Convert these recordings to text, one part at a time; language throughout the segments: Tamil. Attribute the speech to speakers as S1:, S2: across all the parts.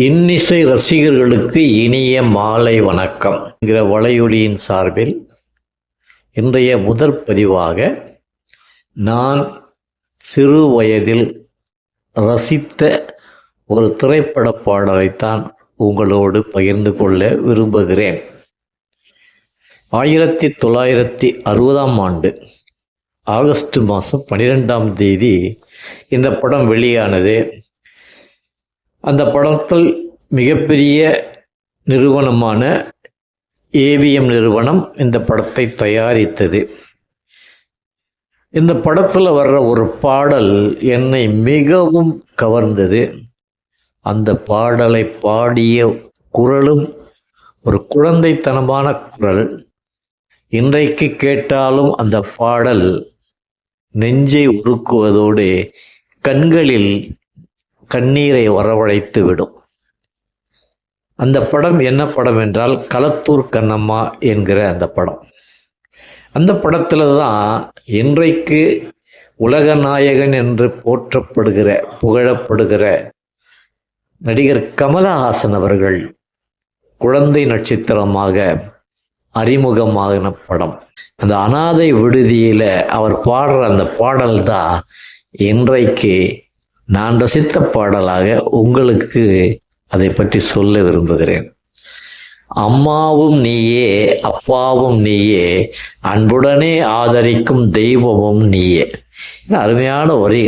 S1: இன்னிசை ரசிகர்களுக்கு இனிய மாலை வணக்கம் என்கிற வலையொலியின் சார்பில் இன்றைய முதற் பதிவாக நான் சிறு வயதில் ரசித்த ஒரு திரைப்பட பாடலைத்தான் உங்களோடு பகிர்ந்து கொள்ள விரும்புகிறேன். ஆயிரத்தி தொள்ளாயிரத்தி அறுபதாம் ஆண்டு ஆகஸ்ட் மாதம் பன்னிரெண்டாம் தேதி இந்த படம் வெளியானது. அந்த படத்தில் மிகப்பெரிய நிறுவனமான ஏவிஎம் நிறுவனம் இந்த படத்தை தயாரித்தது. இந்த படத்தில் வர்ற ஒரு பாடல் என்னை மிகவும் கவர்ந்தது. அந்த பாடலை பாடிய குரலும் ஒரு குழந்தைத்தனமான குரல். இன்றைக்கு கேட்டாலும் அந்த பாடல் நெஞ்சை உருக்குவதோடு கண்களில் கண்ணீரை வரவழைத்து விடும். அந்த படம் என்ன படம் என்றால் களத்தூர் கண்ணம்மா என்கிற அந்த படம். அந்த படத்தில் தான் இன்றைக்கு உலக நாயகன் என்று போற்றப்படுகிற புகழப்படுகிற நடிகர் கமலஹாசன் அவர்கள் குழந்தை நட்சத்திரமாக அறிமுகமான படம். அந்த அனாதை விடுதியில் அவர் பாடுற அந்த பாடல் தான் இன்றைக்கு நான் ரசித்த பாடலாக உங்களுக்கு அதை பற்றி சொல்ல விரும்புகிறேன். அம்மாவும் நீயே அப்பாவும் நீயே அன்புடனே ஆதரிக்கும் தெய்வமும் நீயே. அருமையான ஒரே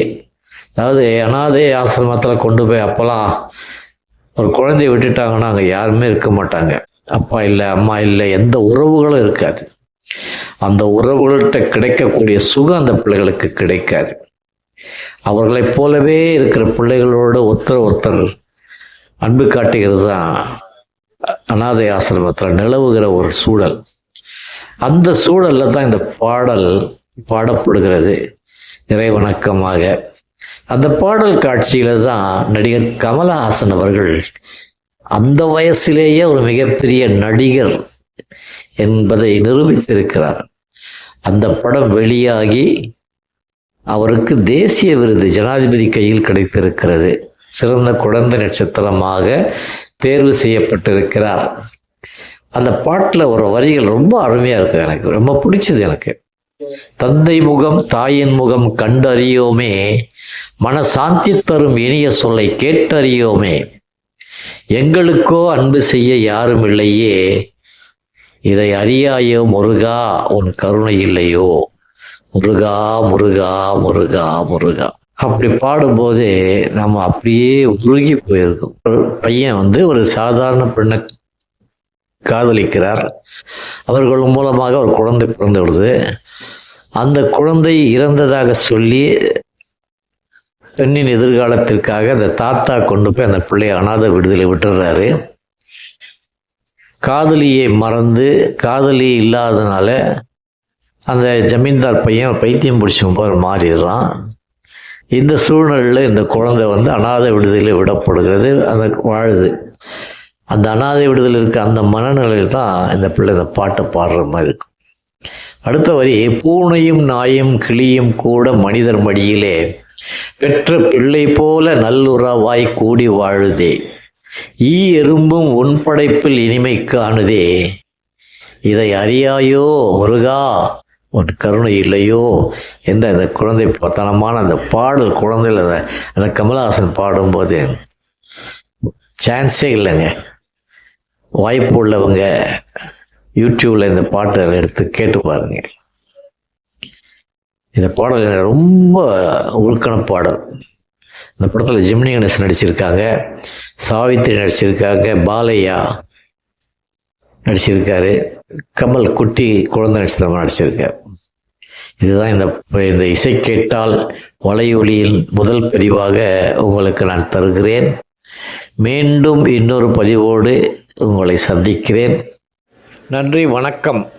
S1: அதாவது அனாதை ஆசிரமத்தில் கொண்டு போய் அப்போல்லாம் ஒரு குழந்தைய விட்டுட்டாங்கன்னா அங்கே யாருமே இருக்க மாட்டாங்க. அப்பா இல்லை அம்மா இல்லை எந்த உறவுகளும் இருக்காது. அந்த உறவுகள்கிட்ட கிடைக்கக்கூடிய சுகம் அந்த பிள்ளைகளுக்கு கிடைக்காது. அவர்களைப் போலவே இருக்கிற பிள்ளைகளோடு ஒருத்தர் ஒருத்தர் அன்பு காட்டுகிறது தான் அனாதை ஆசிரமத்தில் நிலவுகிற ஒரு சூழல். அந்த சூழலில் தான் இந்த பாடல் பாடப்படுகிறது. இறைவணக்கமாக. அந்த பாடல் காட்சியில் தான் நடிகர் கமலஹாசன் அவர்கள் அந்த வயசிலேயே ஒரு மிகப்பெரிய நடிகர் என்பதை நிரூபித்திருக்கிறார். அந்த படம் வெளியாகி அவருக்கு தேசிய விருது ஜனாதிபதி கையில் கிடைத்திருக்கிறது. சிறந்த குழந்தை நட்சத்திரமாக தேர்வு செய்யப்பட்டிருக்கிறார். அந்த பாட்டில் ஒரு வரிகள் ரொம்ப அருமையாக இருக்கு எனக்கு. ரொம்ப பிடிச்சது எனக்கு. தந்தை முகம் தாயின் முகம் கண்டறியோமே. மனசாந்தி தரும் இனிய சொல்லை கேட்டறியோமே. எங்களுக்கோ அன்பு செய்ய யாரும் இல்லையே. இதை அறியாயோ முருகா உன் கருணை இல்லையோ. முருகா முருகா முருகா முருகா. அப்படி பாடும்போதே நம்ம அப்படியே உருகி போயிருக்கோம். ஒரு பையன் வந்து ஒரு சாதாரண பெண்ணை காதலிக்கிறார். அவர்கள் மூலமாக ஒரு குழந்தை பிறந்து விடுது. அந்த குழந்தை இறந்ததாக சொல்லி பெண்ணின் எதிர்காலத்திற்காக அந்த தாத்தா கொண்டு போய் அந்த பிள்ளையை அனாதை விடுதலை விட்டுறாரு. காதலியை மறந்து காதலி இல்லாதனால அந்த ஜமீன்தார் பையன் பைத்தியம் பிடிச்சவன் போல் மாறிடுறான். இந்த சூழ்நிலையில் இந்த குழந்தை வந்து அனாதை விடுதலில் விடப்படுகிறது அந்த வாழுது. அந்த அனாதை விடுதலில் இருக்க அந்த மனநிலையில் தான் இந்த பிள்ளை இந்த பாட்டை பாடுற மாதிரி இருக்கும். அடுத்த வரி பூனையும் நாயும் கிளியும் கூட மனிதர் மடியிலே பெற்ற பிள்ளை போல நல்லுறவாய் கூடி வாழுதே. ஈ எறும்பும் உன் படைப்பில் இனிமை காணுதே. இதை அறியாயோ முருகா? உன் கருணை இல்லையோ என்ற அந்த குழந்தை தனமான அந்த பாடல் குழந்தையில் அந்த அந்த கமலஹாசன் பாடும்போது சான்ஸே இல்லைங்க. வாய்ப்பு உள்ளவங்க யூடியூப்பில் இந்த பாட்டை எடுத்து கேட்டு பாருங்க. இந்த பாடல் ரொம்ப உருக்கண பாடல். இந்த படத்தில் ஜெமினி கணேசன் நடிச்சிருக்காங்க சாவித்ரி நடிச்சிருக்காங்க பாலையா நடிச்சிருக்காரு கமல் குட்டி குழந்தை நட்சத்திரமாக நடிச்சிருக்காரு. இதுதான் இந்த இந்த இசை கேட்டால் வலையொலியின் முதல் பதிவாக உங்களுக்கு நான் தருகிறேன். மீண்டும் இன்னொரு பதிவோடு உங்களை சந்திக்கிறேன். நன்றி வணக்கம்.